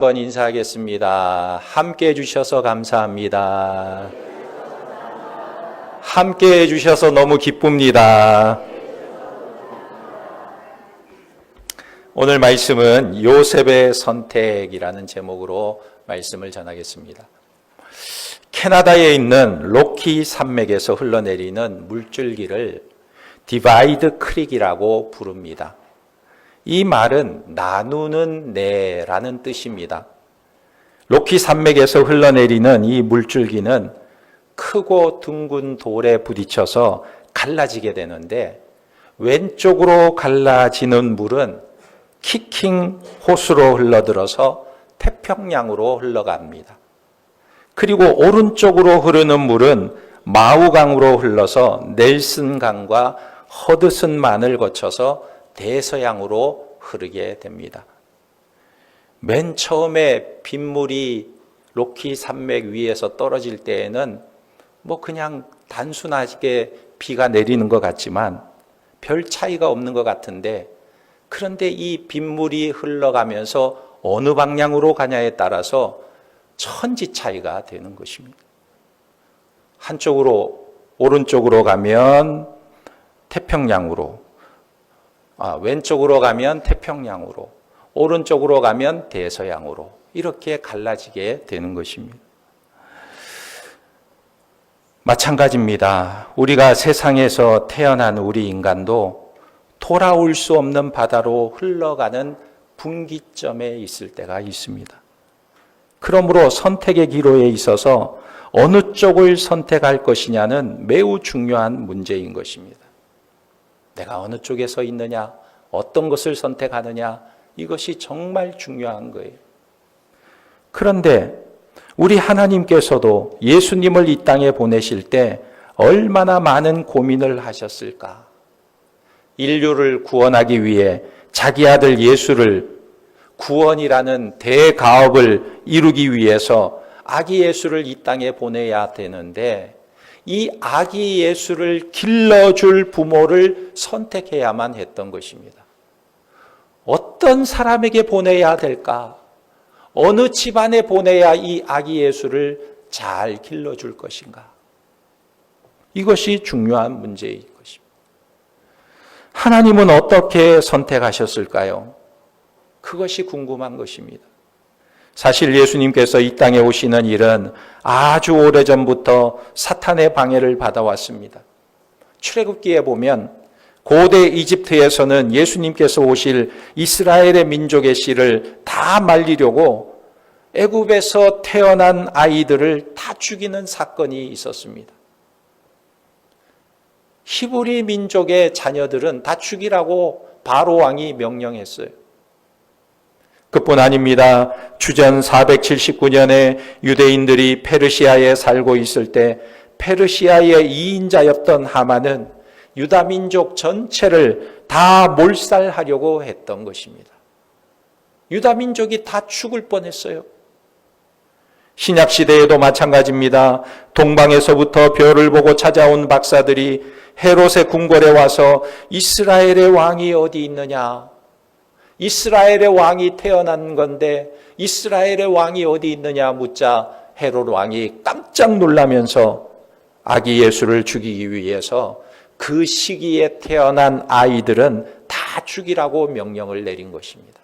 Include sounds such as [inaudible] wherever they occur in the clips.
한번 인사하겠습니다. 함께 해주셔서 감사합니다. 함께 해주셔서 너무 기쁩니다. 오늘 말씀은 요셉의 선택이라는 제목으로 말씀을 전하겠습니다. 캐나다에 있는 로키 산맥에서 흘러내리는 물줄기를 디바이드 크릭이라고 부릅니다. 이 말은 나누는 내라는 뜻입니다. 로키 산맥에서 흘러내리는 이 물줄기는 크고 둥근 돌에 부딪혀서 갈라지게 되는데 왼쪽으로 갈라지는 물은 키킹 호수로 흘러들어서 태평양으로 흘러갑니다. 그리고 오른쪽으로 흐르는 물은 마우강으로 흘러서 넬슨강과 허드슨만을 거쳐서 대서양으로 흐르게 됩니다. 맨 처음에 빗물이 로키 산맥 위에서 떨어질 때에는 뭐 그냥 단순하게 비가 내리는 것 같지만 별 차이가 없는 것 같은데 그런데 이 빗물이 흘러가면서 어느 방향으로 가냐에 따라서 천지 차이가 되는 것입니다. 한쪽으로 오른쪽으로 가면 태평양으로 아, 왼쪽으로 가면 태평양으로, 오른쪽으로 가면 대서양으로 이렇게 갈라지게 되는 것입니다. 마찬가지입니다. 우리가 세상에서 태어난 우리 인간도 돌아올 수 없는 바다로 흘러가는 분기점에 있을 때가 있습니다. 그러므로 선택의 기로에 있어서 어느 쪽을 선택할 것이냐는 매우 중요한 문제인 것입니다. 내가 어느 쪽에 서 있느냐, 어떤 것을 선택하느냐, 이것이 정말 중요한 거예요. 그런데 우리 하나님께서도 예수님을 이 땅에 보내실 때 얼마나 많은 고민을 하셨을까? 인류를 구원하기 위해 자기 아들 예수를 구원이라는 대가업을 이루기 위해서 아기 예수를 이 땅에 보내야 되는데 이 아기 예수를 길러줄 부모를 선택해야만 했던 것입니다. 어떤 사람에게 보내야 될까? 어느 집안에 보내야 이 아기 예수를 잘 길러줄 것인가? 이것이 중요한 문제인 것입니다. 하나님은 어떻게 선택하셨을까요? 그것이 궁금한 것입니다. 사실 예수님께서 이 땅에 오시는 일은 아주 오래 전부터 사탄의 방해를 받아왔습니다. 출애굽기에 보면 고대 이집트에서는 예수님께서 오실 이스라엘의 민족의 씨를 다 말리려고 애굽에서 태어난 아이들을 다 죽이는 사건이 있었습니다. 히브리 민족의 자녀들은 다 죽이라고 바로 왕이 명령했어요. 그뿐 아닙니다. 주전 479년에 유대인들이 페르시아에 살고 있을 때 페르시아의 이인자였던 하만은 유다 민족 전체를 다 몰살하려고 했던 것입니다. 유다 민족이 다 죽을 뻔했어요. 신약 시대에도 마찬가지입니다. 동방에서부터 별을 보고 찾아온 박사들이 헤롯의 궁궐에 와서 이스라엘의 왕이 어디 있느냐? 이스라엘의 왕이 태어난 건데 이스라엘의 왕이 어디 있느냐 묻자 헤롯 왕이 깜짝 놀라면서 아기 예수를 죽이기 위해서 그 시기에 태어난 아이들은 다 죽이라고 명령을 내린 것입니다.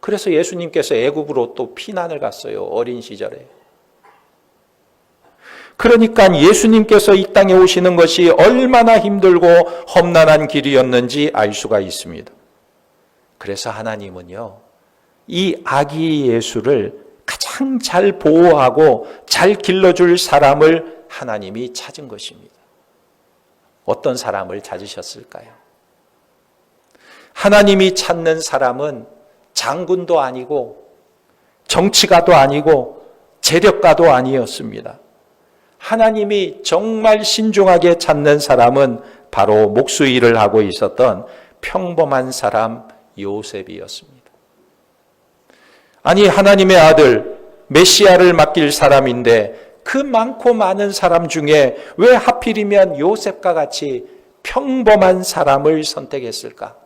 그래서 예수님께서 애굽으로 또 피난을 갔어요. 어린 시절에. 그러니까 예수님께서 이 땅에 오시는 것이 얼마나 힘들고 험난한 길이었는지 알 수가 있습니다. 그래서 하나님은요, 이 아기 예수를 가장 잘 보호하고 잘 길러줄 사람을 하나님이 찾은 것입니다. 어떤 사람을 찾으셨을까요? 하나님이 찾는 사람은 장군도 아니고 정치가도 아니고 재력가도 아니었습니다. 하나님이 정말 신중하게 찾는 사람은 바로 목수 일을 하고 있었던 평범한 사람 요셉이었습니다. 아니 하나님의 아들 메시아를 맡길 사람인데 그 많고 많은 사람 중에 왜 하필이면 요셉과 같이 평범한 사람을 선택했을까?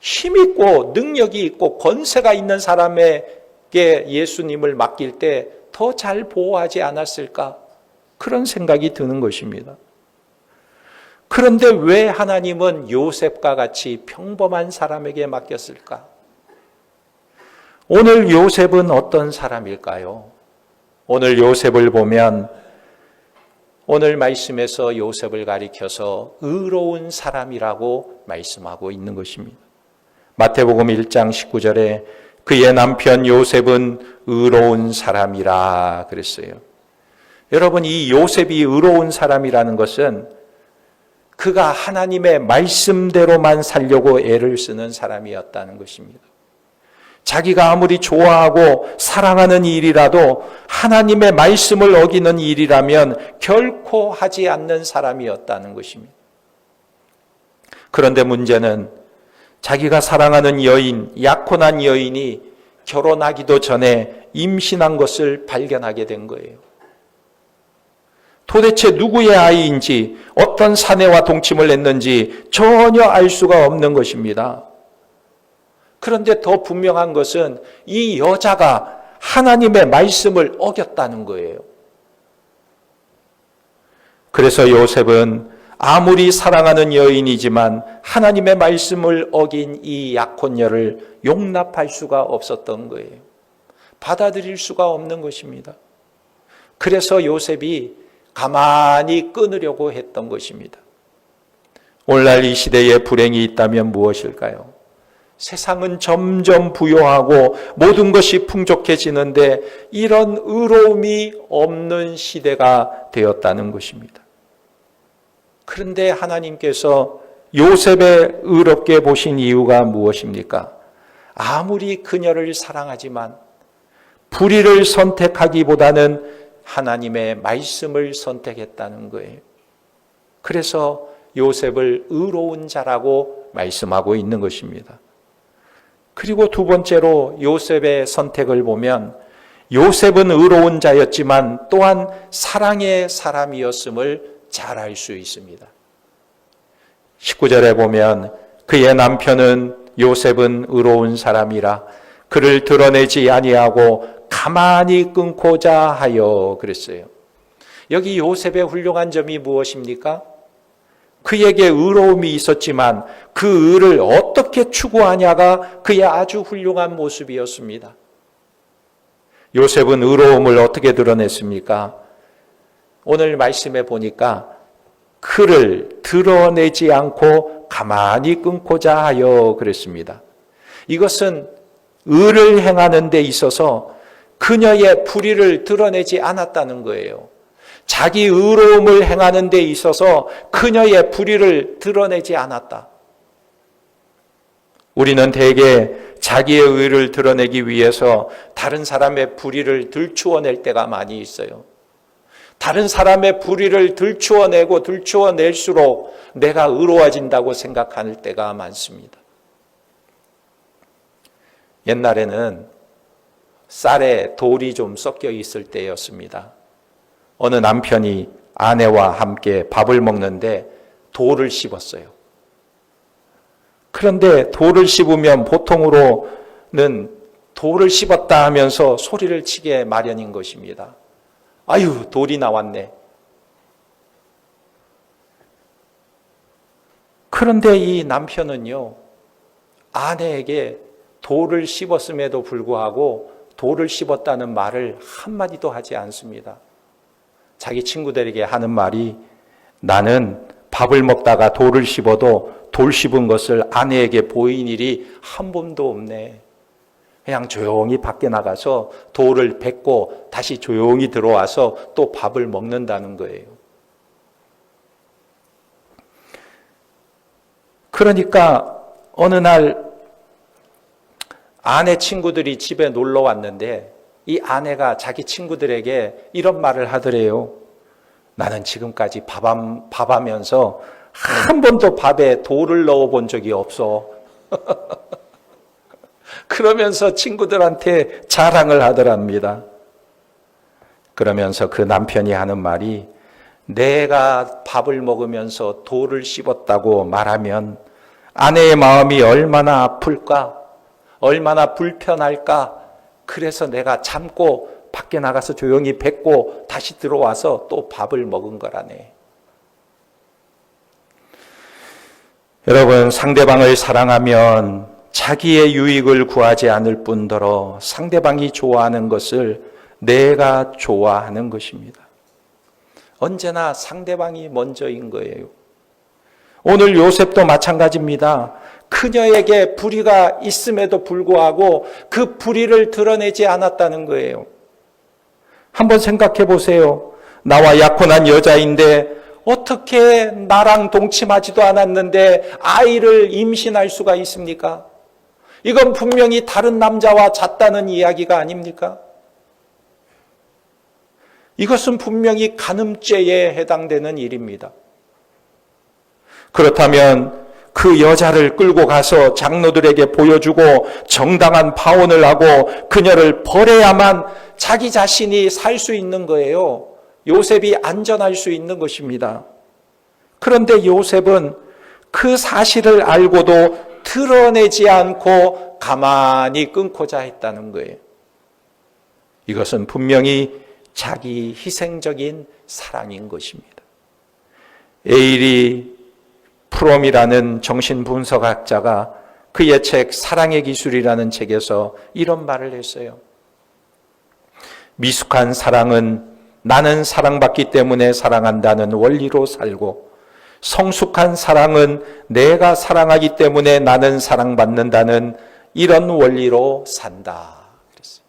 힘 있고 능력이 있고 권세가 있는 사람에게 예수님을 맡길 때 더 잘 보호하지 않았을까? 그런 생각이 드는 것입니다. 그런데 왜 하나님은 요셉과 같이 평범한 사람에게 맡겼을까? 오늘 요셉은 어떤 사람일까요? 오늘 요셉을 보면 오늘 말씀에서 요셉을 가리켜서 의로운 사람이라고 말씀하고 있는 것입니다. 마태복음 1장 19절에 그의 남편 요셉은 의로운 사람이라 그랬어요. 여러분, 이 요셉이 의로운 사람이라는 것은 그가 하나님의 말씀대로만 살려고 애를 쓰는 사람이었다는 것입니다. 자기가 아무리 좋아하고 사랑하는 일이라도 하나님의 말씀을 어기는 일이라면 결코 하지 않는 사람이었다는 것입니다. 그런데 문제는 자기가 사랑하는 여인, 약혼한 여인이 결혼하기도 전에 임신한 것을 발견하게 된 거예요. 도대체 누구의 아이인지 어떤 사내와 동침을 했는지 전혀 알 수가 없는 것입니다. 그런데 더 분명한 것은 이 여자가 하나님의 말씀을 어겼다는 거예요. 그래서 요셉은 아무리 사랑하는 여인이지만 하나님의 말씀을 어긴 이 약혼녀를 용납할 수가 없었던 거예요. 받아들일 수가 없는 것입니다. 그래서 요셉이 가만히 끊으려고 했던 것입니다. 오늘날 이 시대에 불행이 있다면 무엇일까요? 세상은 점점 부요하고 모든 것이 풍족해지는데 이런 의로움이 없는 시대가 되었다는 것입니다. 그런데 하나님께서 요셉의 의롭게 보신 이유가 무엇입니까? 아무리 그녀를 사랑하지만 불의를 선택하기보다는 하나님의 말씀을 선택했다는 거예요. 그래서 요셉을 의로운 자라고 말씀하고 있는 것입니다. 그리고 두 번째로 요셉의 선택을 보면 요셉은 의로운 자였지만 또한 사랑의 사람이었음을 잘 알 수 있습니다. 19절에 보면 그의 남편은 요셉은 의로운 사람이라 그를 드러내지 아니하고 가만히 끊고자 하여 그랬어요. 여기 요셉의 훌륭한 점이 무엇입니까? 그에게 의로움이 있었지만 그 의를 어떻게 추구하냐가 그의 아주 훌륭한 모습이었습니다. 요셉은 의로움을 어떻게 드러냈습니까? 오늘 말씀에 보니까 그를 드러내지 않고 가만히 끊고자 하여 그랬습니다. 이것은 의를 행하는 데 있어서 그녀의 불의를 드러내지 않았다는 거예요. 자기 의로움을 행하는 데 있어서 그녀의 불의를 드러내지 않았다. 우리는 대개 자기의 의를 드러내기 위해서 다른 사람의 불의를 들추어낼 때가 많이 있어요. 다른 사람의 불의를 들추어내고 들추어낼수록 내가 의로워진다고 생각할 때가 많습니다. 옛날에는 쌀에 돌이 좀 섞여 있을 때였습니다. 어느 남편이 아내와 함께 밥을 먹는데 돌을 씹었어요. 그런데 돌을 씹으면 보통으로는 돌을 씹었다 하면서 소리를 치게 마련인 것입니다. 아유, 돌이 나왔네. 그런데 이 남편은요, 아내에게 돌을 씹었음에도 불구하고 돌을 씹었다는 말을 한마디도 하지 않습니다. 자기 친구들에게 하는 말이 나는 밥을 먹다가 돌을 씹어도 돌 씹은 것을 아내에게 보인 일이 한 번도 없네. 그냥 조용히 밖에 나가서 돌을 뱉고 다시 조용히 들어와서 또 밥을 먹는다는 거예요. 그러니까 어느 날 아내 친구들이 집에 놀러 왔는데 이 아내가 자기 친구들에게 이런 말을 하더래요. 나는 지금까지 밥함, 밥하면서 한 번도 밥에 돌을 넣어 본 적이 없어. [laughs] 그러면서 친구들한테 자랑을 하더랍니다. 그러면서 그 남편이 하는 말이 내가 밥을 먹으면서 돌을 씹었다고 말하면 아내의 마음이 얼마나 아플까? 얼마나 불편할까? 그래서 내가 참고 밖에 나가서 조용히 뱉고 다시 들어와서 또 밥을 먹은 거라네. 여러분, 상대방을 사랑하면 자기의 유익을 구하지 않을 뿐더러 상대방이 좋아하는 것을 내가 좋아하는 것입니다. 언제나 상대방이 먼저인 거예요. 오늘 요셉도 마찬가지입니다. 그녀에게 불의가 있음에도 불구하고 그 불의를 드러내지 않았다는 거예요. 한번 생각해 보세요. 나와 약혼한 여자인데 어떻게 나랑 동침하지도 않았는데 아이를 임신할 수가 있습니까? 이건 분명히 다른 남자와 잤다는 이야기가 아닙니까? 이것은 분명히 간음죄에 해당되는 일입니다. 그렇다면 그 여자를 끌고 가서 장로들에게 보여주고 정당한 파혼을 하고 그녀를 버려야만 자기 자신이 살 수 있는 거예요. 요셉이 안전할 수 있는 것입니다. 그런데 요셉은 그 사실을 알고도 드러내지 않고 가만히 끊고자 했다는 거예요. 이것은 분명히 자기 희생적인 사랑인 것입니다. 에일이 프롬이라는 정신분석학자가 그의 책 사랑의 기술이라는 책에서 이런 말을 했어요. 미숙한 사랑은 나는 사랑받기 때문에 사랑한다는 원리로 살고 성숙한 사랑은 내가 사랑하기 때문에 나는 사랑받는다는 이런 원리로 산다. 그랬어요.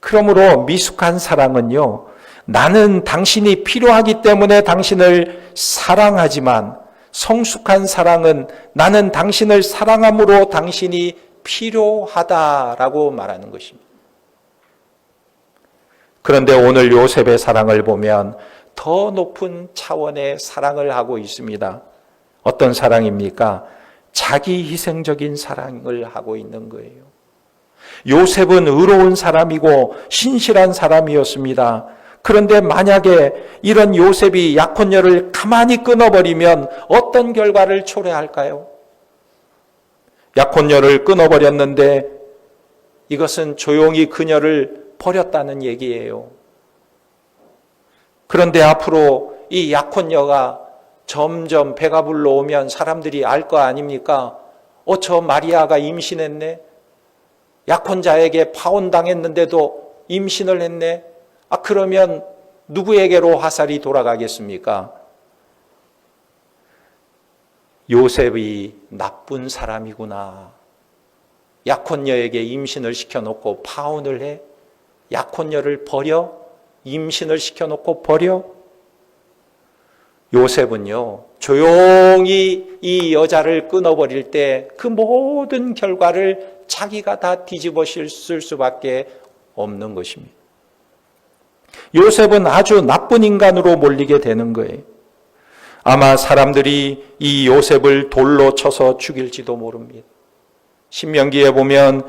그러므로 미숙한 사랑은요, 나는 당신이 필요하기 때문에 당신을 사랑하지만 성숙한 사랑은 나는 당신을 사랑함으로 당신이 필요하다라고 말하는 것입니다. 그런데 오늘 요셉의 사랑을 보면 더 높은 차원의 사랑을 하고 있습니다. 어떤 사랑입니까? 자기 희생적인 사랑을 하고 있는 거예요. 요셉은 의로운 사람이고 신실한 사람이었습니다. 그런데 만약에 이런 요셉이 약혼녀를 가만히 끊어버리면 어떤 결과를 초래할까요? 약혼녀를 끊어버렸는데 이것은 조용히 그녀를 버렸다는 얘기예요. 그런데 앞으로 이 약혼녀가 점점 배가 불러오면 사람들이 알 거 아닙니까? 어, 저 마리아가 임신했네? 약혼자에게 파혼당했는데도 임신을 했네? 아, 그러면 누구에게로 화살이 돌아가겠습니까? 요셉이 나쁜 사람이구나. 약혼녀에게 임신을 시켜놓고 파혼을 해? 약혼녀를 버려? 임신을 시켜놓고 버려? 요셉은요, 조용히 이 여자를 끊어버릴 때 그 모든 결과를 자기가 다 뒤집어 쓸 수밖에 없는 것입니다. 요셉은 아주 나쁜 인간으로 몰리게 되는 거예요. 아마 사람들이 이 요셉을 돌로 쳐서 죽일지도 모릅니다. 신명기에 보면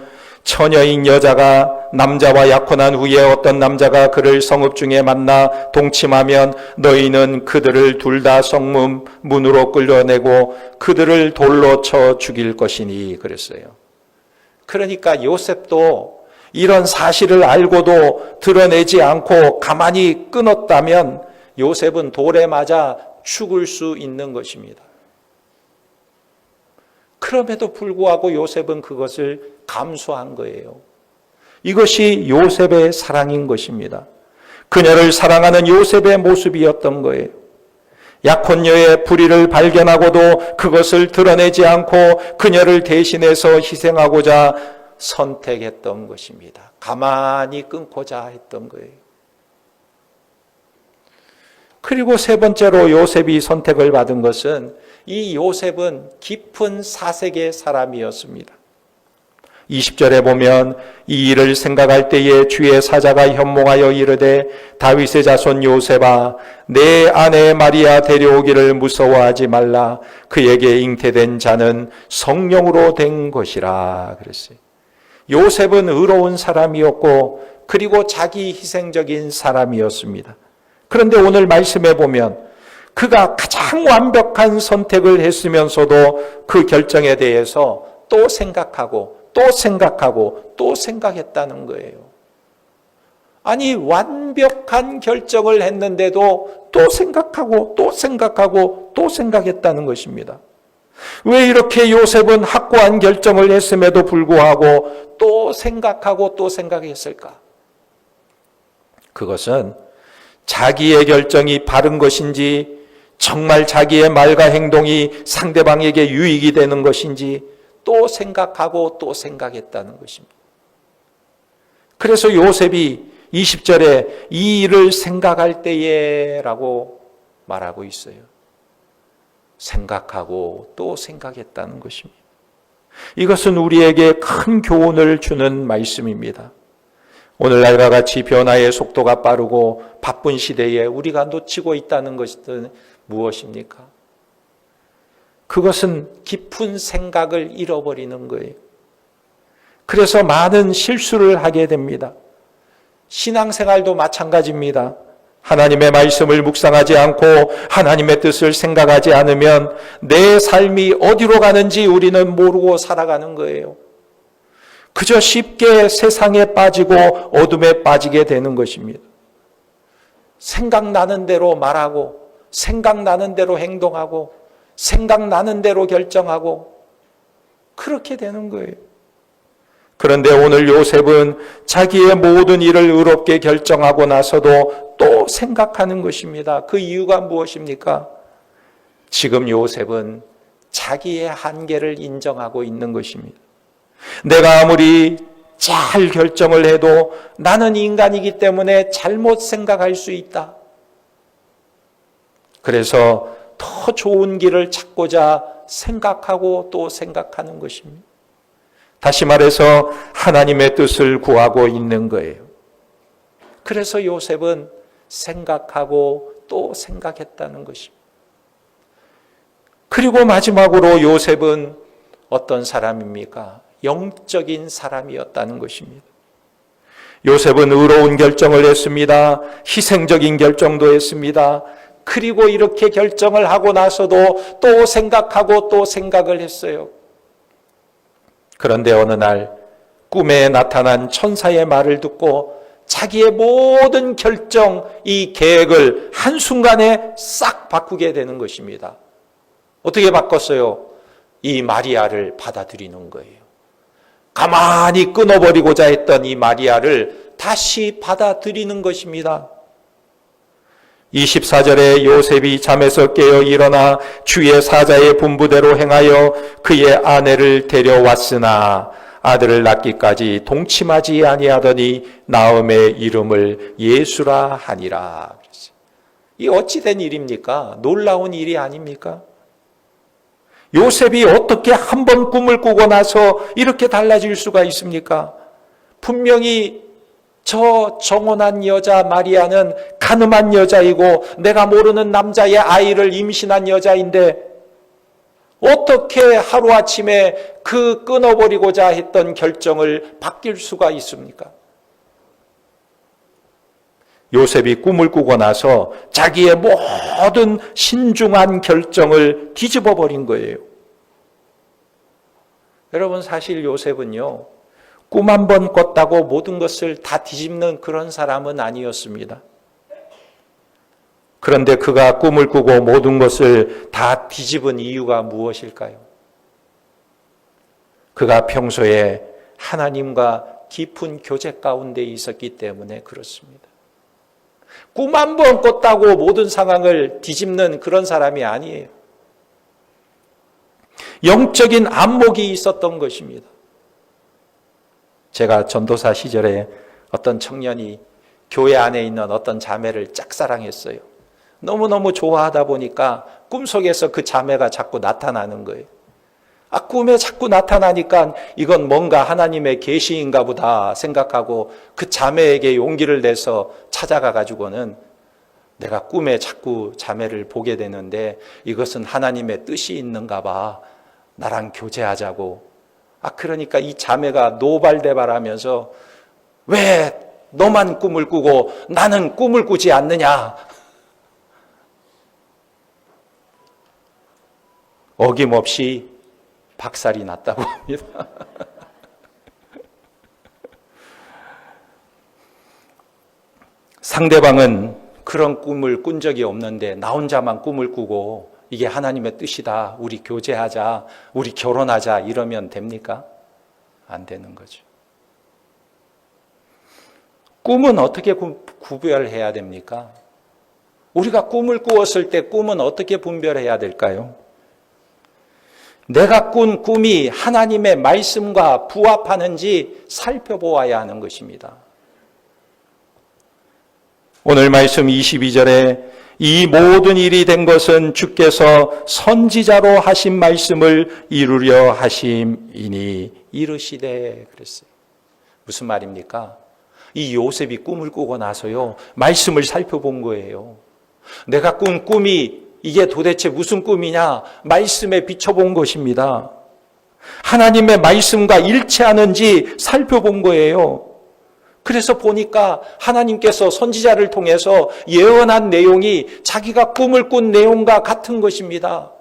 처녀인 여자가 남자와 약혼한 후에 어떤 남자가 그를 성읍 중에 만나 동침하면 너희는 그들을 둘 다 성문 문으로 끌려내고 그들을 돌로 쳐 죽일 것이니 그랬어요. 그러니까 요셉도 이런 사실을 알고도 드러내지 않고 가만히 끊었다면 요셉은 돌에 맞아 죽을 수 있는 것입니다. 그럼에도 불구하고 요셉은 그것을 감수한 거예요. 이것이 요셉의 사랑인 것입니다. 그녀를 사랑하는 요셉의 모습이었던 거예요. 약혼녀의 불의를 발견하고도 그것을 드러내지 않고 그녀를 대신해서 희생하고자 선택했던 것입니다. 가만히 끊고자 했던 거예요. 그리고 세 번째로 요셉이 선택을 받은 것은 이 요셉은 깊은 사색의 사람이었습니다. 20절에 보면 이 일을 생각할 때에 주의 사자가 현몽하여 이르되 다윗의 자손 요셉아 내 아내 마리아 데려오기를 무서워하지 말라 그에게 잉태된 자는 성령으로 된 것이라 그랬어요. 요셉은 의로운 사람이었고 그리고 자기 희생적인 사람이었습니다. 그런데 오늘 말씀해 보면 그가 가장 완벽한 선택을 했으면서도 그 결정에 대해서 또 생각하고 또 생각하고 또 생각했다는 거예요. 아니, 완벽한 결정을 했는데도 또 생각하고 또 생각하고 또 생각했다는 것입니다. 왜 이렇게 요셉은 확고한 결정을 했음에도 불구하고 또 생각하고 또 생각했을까? 그것은 자기의 결정이 바른 것인지 정말 자기의 말과 행동이 상대방에게 유익이 되는 것인지 또 생각하고 또 생각했다는 것입니다. 그래서 요셉이 20절에 이 일을 생각할 때에 라고 말하고 있어요. 생각하고 또 생각했다는 것입니다. 이것은 우리에게 큰 교훈을 주는 말씀입니다. 오늘날과 같이 변화의 속도가 빠르고 바쁜 시대에 우리가 놓치고 있다는 것은 무엇입니까? 그것은 깊은 생각을 잃어버리는 거예요. 그래서 많은 실수를 하게 됩니다. 신앙생활도 마찬가지입니다. 하나님의 말씀을 묵상하지 않고 하나님의 뜻을 생각하지 않으면 내 삶이 어디로 가는지 우리는 모르고 살아가는 거예요. 그저 쉽게 세상에 빠지고 어둠에 빠지게 되는 것입니다. 생각나는 대로 말하고, 생각나는 대로 행동하고, 생각나는 대로 결정하고, 그렇게 되는 거예요. 그런데 오늘 요셉은 자기의 모든 일을 의롭게 결정하고 나서도 또 생각하는 것입니다. 그 이유가 무엇입니까? 지금 요셉은 자기의 한계를 인정하고 있는 것입니다. 내가 아무리 잘 결정을 해도 나는 인간이기 때문에 잘못 생각할 수 있다. 그래서 더 좋은 길을 찾고자 생각하고 또 생각하는 것입니다. 다시 말해서 하나님의 뜻을 구하고 있는 거예요. 그래서 요셉은 생각하고 또 생각했다는 것입니다. 그리고 마지막으로 요셉은 어떤 사람입니까? 영적인 사람이었다는 것입니다. 요셉은 의로운 결정을 했습니다. 희생적인 결정도 했습니다. 그리고 이렇게 결정을 하고 나서도 또 생각하고 또 생각을 했어요. 그런데 어느 날 꿈에 나타난 천사의 말을 듣고 자기의 모든 결정, 이 계획을 한순간에 싹 바꾸게 되는 것입니다. 어떻게 바꿨어요? 이 마리아를 받아들이는 거예요. 가만히 끊어버리고자 했던 이 마리아를 다시 받아들이는 것입니다. 24절에 요셉이 잠에서 깨어 일어나 주의 사자의 분부대로 행하여 그의 아내를 데려왔으나 아들을 낳기까지 동침하지 아니하더니 나음의 이름을 예수라 하니라. 이 어찌된 일입니까? 놀라운 일이 아닙니까? 요셉이 어떻게 한 번 꿈을 꾸고 나서 이렇게 달라질 수가 있습니까? 분명히 저 정혼한 여자 마리아는 가늠한 여자이고 내가 모르는 남자의 아이를 임신한 여자인데 어떻게 하루아침에 그 끊어버리고자 했던 결정을 바뀔 수가 있습니까? 요셉이 꿈을 꾸고 나서 자기의 모든 신중한 결정을 뒤집어 버린 거예요. 여러분, 사실 요셉은요, 꿈 한 번 꿨다고 모든 것을 다 뒤집는 그런 사람은 아니었습니다. 그런데 그가 꿈을 꾸고 모든 것을 다 뒤집은 이유가 무엇일까요? 그가 평소에 하나님과 깊은 교제 가운데 있었기 때문에 그렇습니다. 꿈 한 번 꿨다고 모든 상황을 뒤집는 그런 사람이 아니에요. 영적인 안목이 있었던 것입니다. 제가 전도사 시절에 어떤 청년이 교회 안에 있는 어떤 자매를 짝사랑했어요. 너무너무 좋아하다 보니까 꿈속에서 그 자매가 자꾸 나타나는 거예요. 아, 꿈에 자꾸 나타나니까 이건 뭔가 하나님의 계시인가 보다 생각하고 그 자매에게 용기를 내서 찾아가 가지고는 내가 꿈에 자꾸 자매를 보게 되는데 이것은 하나님의 뜻이 있는가 봐. 나랑 교제하자고 아, 그러니까 이 자매가 노발대발하면서 왜 너만 꿈을 꾸고 나는 꿈을 꾸지 않느냐? 어김없이 박살이 났다고 [laughs] 합니다. 상대방은 그런 꿈을 꾼 적이 없는데 나 혼자만 꿈을 꾸고 이게 하나님의 뜻이다. 우리 교제하자. 우리 결혼하자. 이러면 됩니까? 안 되는 거죠. 꿈은 어떻게 구- 구별해야 됩니까? 우리가 꿈을 꾸었을 때 꿈은 어떻게 분별해야 될까요? 내가 꾼 꿈이 하나님의 말씀과 부합하는지 살펴보아야 하는 것입니다. 오늘 말씀 22절에 이 모든 일이 된 것은 주께서 선지자로 하신 말씀을 이루려 하심이니 이르시되 그랬어요. 무슨 말입니까? 이 요셉이 꿈을 꾸고 나서요, 말씀을 살펴본 거예요. 내가 꾼 꿈이 이게 도대체 무슨 꿈이냐? 말씀에 비춰본 것입니다. 하나님의 말씀과 일치하는지 살펴본 거예요. 그래서 보니까 하나님께서 선지자를 통해서 예언한 내용이 자기가 꿈을 꾼 내용과 같은 것입니다.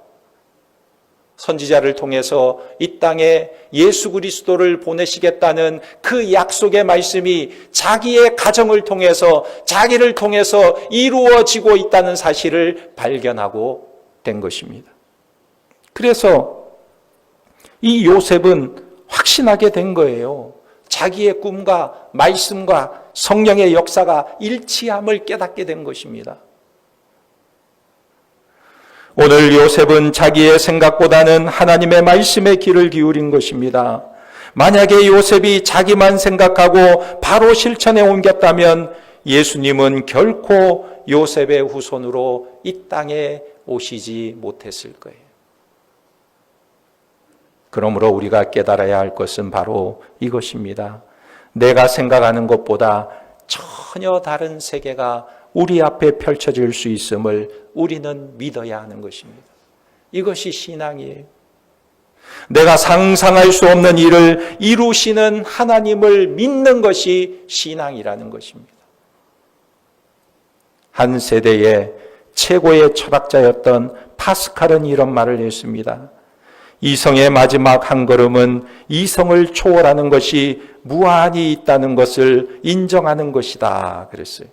선지자를 통해서 이 땅에 예수 그리스도를 보내시겠다는 그 약속의 말씀이 자기의 가정을 통해서 자기를 통해서 이루어지고 있다는 사실을 발견하고 된 것입니다. 그래서 이 요셉은 확신하게 된 거예요. 자기의 꿈과 말씀과 성령의 역사가 일치함을 깨닫게 된 것입니다. 오늘 요셉은 자기의 생각보다는 하나님의 말씀에 귀를 기울인 것입니다. 만약에 요셉이 자기만 생각하고 바로 실천에 옮겼다면 예수님은 결코 요셉의 후손으로 이 땅에 오시지 못했을 거예요. 그러므로 우리가 깨달아야 할 것은 바로 이것입니다. 내가 생각하는 것보다 전혀 다른 세계가 우리 앞에 펼쳐질 수 있음을 우리는 믿어야 하는 것입니다. 이것이 신앙이에요. 내가 상상할 수 없는 일을 이루시는 하나님을 믿는 것이 신앙이라는 것입니다. 한 세대의 최고의 철학자였던 파스칼은 이런 말을 했습니다. 이성의 마지막 한 걸음은 이성을 초월하는 것이 무한히 있다는 것을 인정하는 것이다. 그랬어요.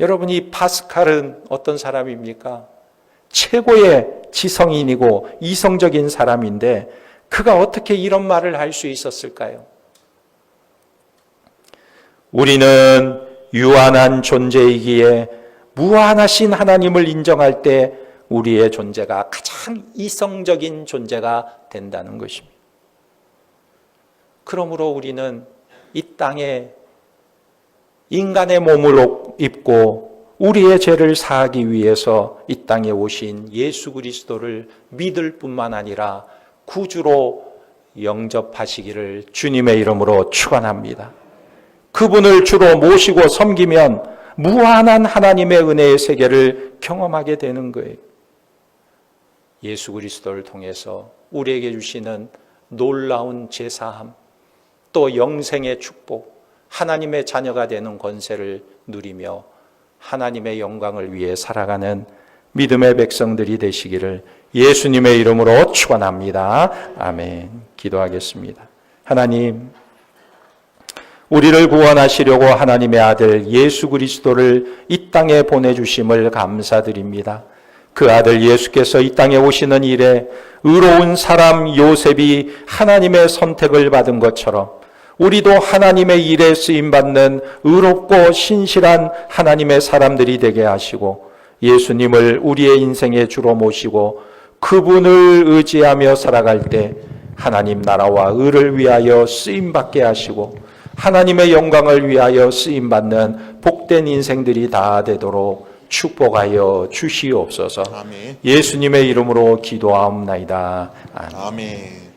여러분, 이 파스칼은 어떤 사람입니까? 최고의 지성인이고 이성적인 사람인데 그가 어떻게 이런 말을 할 수 있었을까요? 우리는 유한한 존재이기에 무한하신 하나님을 인정할 때 우리의 존재가 가장 이성적인 존재가 된다는 것입니다. 그러므로 우리는 이 땅에 인간의 몸을 입고 우리의 죄를 사하기 위해서 이 땅에 오신 예수 그리스도를 믿을 뿐만 아니라 구주로 영접하시기를 주님의 이름으로 축원합니다. 그분을 주로 모시고 섬기면 무한한 하나님의 은혜의 세계를 경험하게 되는 거예요. 예수 그리스도를 통해서 우리에게 주시는 놀라운 제사함, 또 영생의 축복, 하나님의 자녀가 되는 권세를 누리며 하나님의 영광을 위해 살아가는 믿음의 백성들이 되시기를 예수님의 이름으로 축원합니다. 아멘. 기도하겠습니다. 하나님 우리를 구원하시려고 하나님의 아들 예수 그리스도를 이 땅에 보내 주심을 감사드립니다. 그 아들 예수께서 이 땅에 오시는 일에 의로운 사람 요셉이 하나님의 선택을 받은 것처럼 우리도 하나님의 일에 쓰임받는 의롭고 신실한 하나님의 사람들이 되게 하시고 예수님을 우리의 인생의 주로 모시고 그분을 의지하며 살아갈 때 하나님 나라와 의를 위하여 쓰임받게 하시고 하나님의 영광을 위하여 쓰임받는 복된 인생들이 다 되도록 축복하여 주시옵소서. 아멘. 예수님의 이름으로 기도하옵나이다. 아멘. 아멘.